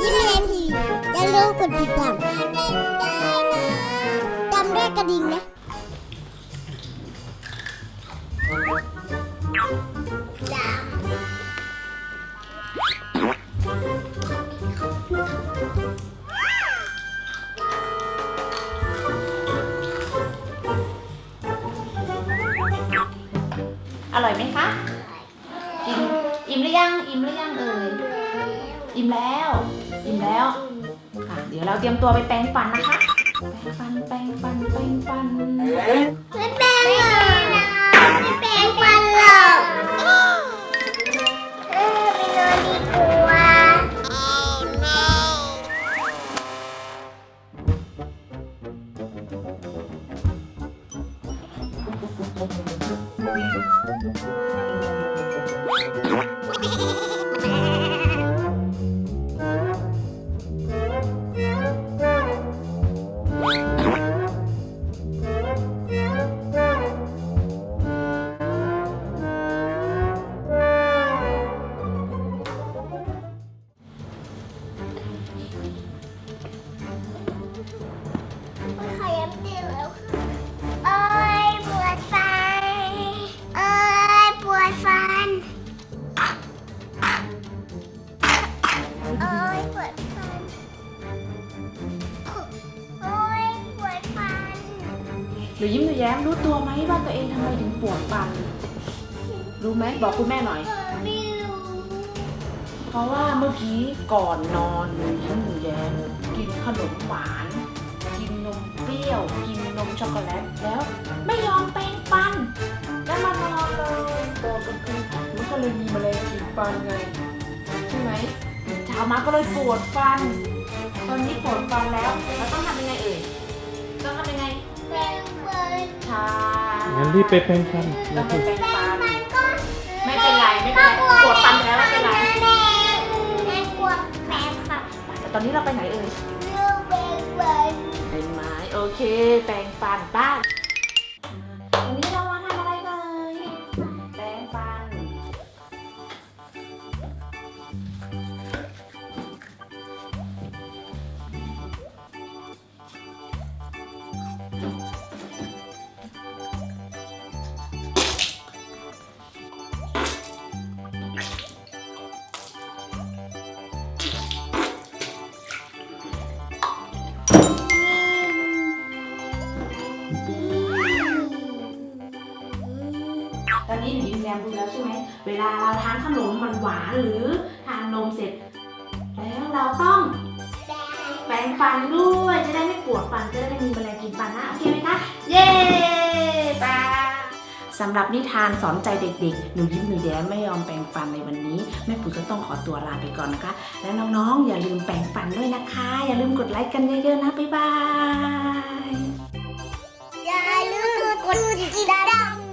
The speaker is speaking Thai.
ยิ้มเรียนทีอย่าลืมกดติดตามจำได้กระดิ่งนะอร่อยไหมคะอิ่ม อิ่มหรือยัง อิ่มหรือยังเอ่ย อิ่มแล้ว อิ่มแล้วค่ะเดี๋ยวเราเตรียมตัวไปแปรงฟันนะคะ แปรงฟัน แปรงฟัน แปรงฟัน ไม่แปลงหรอกไม่แปลงฟันหรอกเออไปนอนดีกว่าข หนูยิ้มหนูแย้มรู้ตัวไหมว่าตัวเองทำไมถึงปวดฟันรู้ไหมบอกคุณแม่หน่อยเออไม่รู้เพราะว่าเมื่อกี้ก่อนนอนหนูยิ้มหนูแย้มกินขนมหวาน กินนมเปรี้ยว กินนมช็อกโกแลตแล้ว ไม่ยอมแปรงฟันแล้วมานอนเลยตอนกลางคืนมันก็เลยมีแมลงกินฟันไงใช่ไหมตื่นเช้ามาก็เลยปวดฟัน ตอนนี้ปวดฟันแล้วเราต้องทำยังไงเอ่ย งั้นรีบไปแปรงฟันต้องไปแปรงฟันมันก็ไม่เป็นไรไม่เป็นไรปวดฟันไปแล้วไม่เป็นไรแม่แม่กลัวแปลงฟันแต่ตอนนี้เราไปไหนเอ่ยเรื่องแปลงฟันเป็นไม้โอเค แปรงฟันบ้าน ตอนนี้หนูยิ้มแย้มรู้แล้วใช่ไหม เวลาเราทานขนมหวานๆหรือทานนมเสร็จ แล้วเราต้องแปรงฟันด้วยจะได้ไม่ปวดฟันจะได้ไม่มีแมลงกินฟันนะโอเคไหมคะ เย้บาสำหรับนิทานสอนใจเด็กๆ หนูยิ้มหนูแย้มไม่ยอมแปรงฟันในวันนี้ แม่ปุ๋ยก็ต้องขอตัวลาไปก่อนนะคะ และน้องๆ อย่าลืมแปรงฟันด้วยนะคะ อย่าลืมกดไลค์กันเยอะๆนะ บ๊ายบาย อย่าลืมกดติดตาม